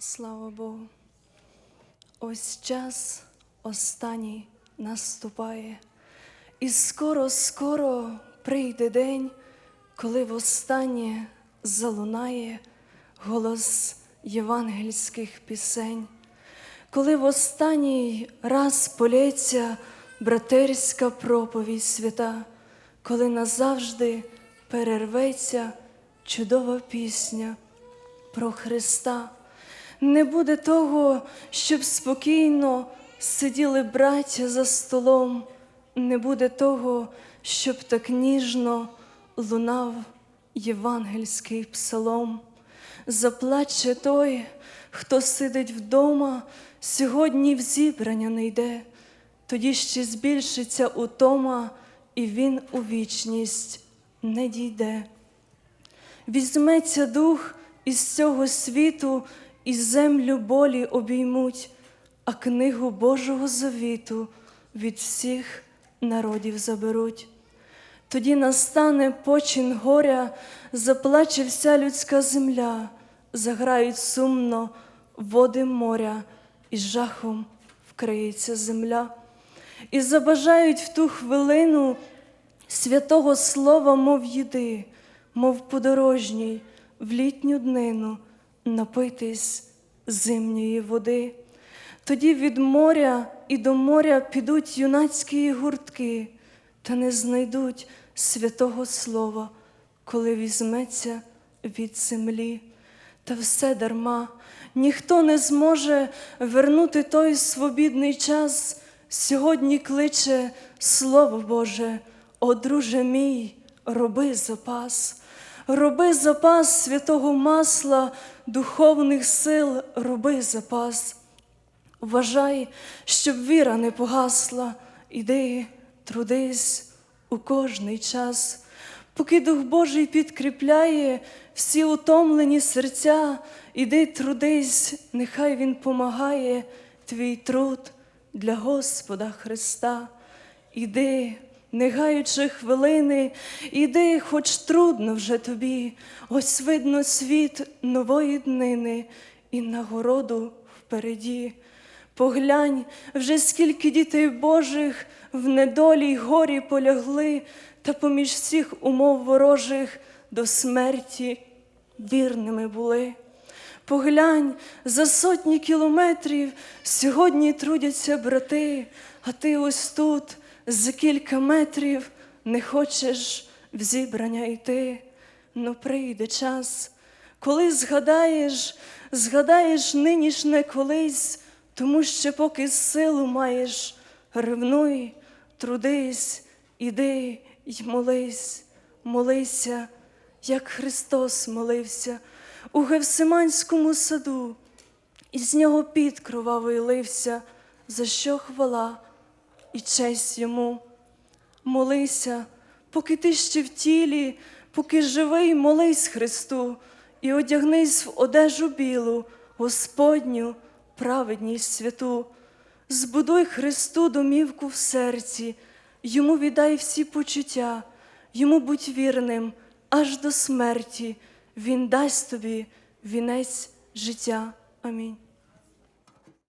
Слава Богу. Ось час останній наступає, і скоро-скоро прийде день, коли востаннє залунає голос євангельських пісень, коли в останній раз полється братерська проповідь свята, коли назавжди перерветься чудова пісня про Христа. Не буде того, щоб спокійно сиділи браття за столом, не буде того, щоб так ніжно лунав євангельський псалом. Заплаче той, хто сидить вдома, сьогодні в зібрання не йде, тоді ще збільшиться утома, і він у вічність не дійде. Візьметься дух із цього світу, і землю болі обіймуть, а книгу Божого завіту від всіх народів заберуть. Тоді настане почин горя, заплаче вся людська земля, заграють сумно води моря, і жахом вкриється земля. І забажають в ту хвилину святого слова, мов їди, мов подорожній, в літню днину напитись зимньої води. Тоді від моря і до моря підуть юнацькі гуртки, та не знайдуть святого слова, коли візьметься від землі. Та все дарма, ніхто не зможе вернути той свобідний час. Сьогодні кличе Слово Боже, о друже мій, роби запас, роби запас святого масла, духовних сил, роби запас. Вважай, щоб віра не погасла, іди, трудись у кожний час, поки Дух Божий підкріпляє всі утомлені серця, іди трудись, нехай Він помагає, твій труд для Господа Христа. Іди, не гаючи хвилини, іди, хоч трудно вже тобі, ось видно світ нової днини і нагороду впереді. Поглянь, вже скільки дітей Божих в недолі й горі полягли, та поміж всіх умов ворожих до смерті вірними були. Поглянь, за сотні кілометрів сьогодні трудяться брати, а ти ось тут за кілька метрів не хочеш в зібрання йти. Ну прийде час, коли згадаєш, згадаєш нинішне колись, тому що поки силу маєш, ревнуй, трудись, іди й молись, молися, як Христос молився у Гевсиманському саду, і з нього під кровавий лився, за що хвала і честь йому. Молися, поки ти ще в тілі, поки живий, молись Христу, і одягнись в одежу білу, Господню, праведність святу. Збудуй Христу домівку в серці, йому віддай всі почуття, йому будь вірним аж до смерті. Він дасть тобі вінець життя. Амінь.